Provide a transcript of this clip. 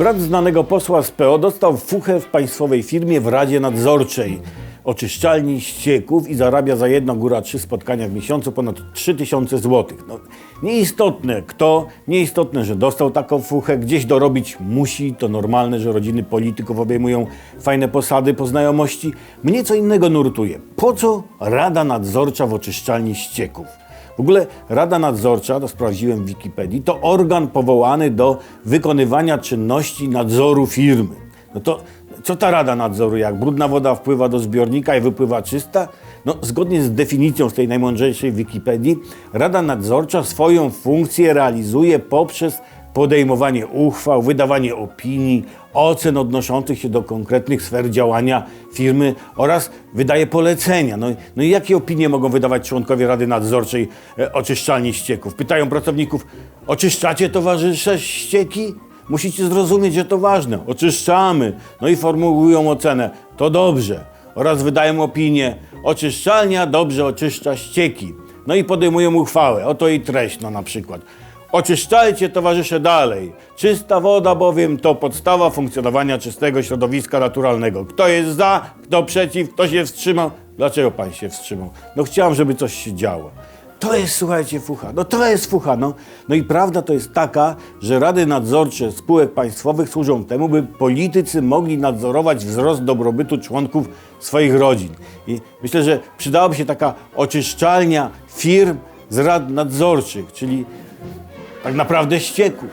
Brat znanego posła z PO dostał fuchę w państwowej firmie w Radzie Nadzorczej oczyszczalni ścieków i zarabia za jedno, góra trzy spotkania w miesiącu ponad 3000 zł. No, nieistotne kto, nieistotne, że dostał taką fuchę, gdzieś dorobić musi, to normalne, że rodziny polityków obejmują fajne posady po znajomości. Mnie co innego nurtuje. Po co Rada Nadzorcza w oczyszczalni ścieków? W ogóle Rada Nadzorcza, to sprawdziłem w Wikipedii, to organ powołany do wykonywania czynności nadzoru firmy. No to co ta Rada Nadzoru, jak brudna woda wpływa do zbiornika i wypływa czysta? No, zgodnie z definicją z tej najmądrzejszej Wikipedii, Rada Nadzorcza swoją funkcję realizuje poprzez podejmowanie uchwał, wydawanie opinii, ocen odnoszących się do konkretnych sfer działania firmy oraz wydaje polecenia. No, no i jakie opinie mogą wydawać członkowie Rady Nadzorczej e, oczyszczalni ścieków? Pytają pracowników, oczyszczacie towarzysze ścieki? Musicie zrozumieć, że to ważne. Oczyszczamy. No i formułują ocenę. To dobrze. Oraz wydają opinię. Oczyszczalnia dobrze oczyszcza ścieki. No i podejmują uchwałę. Oto jej treść, no na przykład. Oczyszczajcie towarzysze dalej. Czysta woda bowiem to podstawa funkcjonowania czystego środowiska naturalnego. Kto jest za, kto przeciw, kto się wstrzymał. Dlaczego pan się wstrzymał? No chciałem, żeby coś się działo. To jest, słuchajcie, fucha. No to jest fucha, no. No i prawda to jest taka, że rady nadzorcze spółek państwowych służą temu, by politycy mogli nadzorować wzrost dobrobytu członków swoich rodzin. I myślę, że przydałaby się taka oczyszczalnia firm z rad nadzorczych, czyli tak naprawdę ścieków.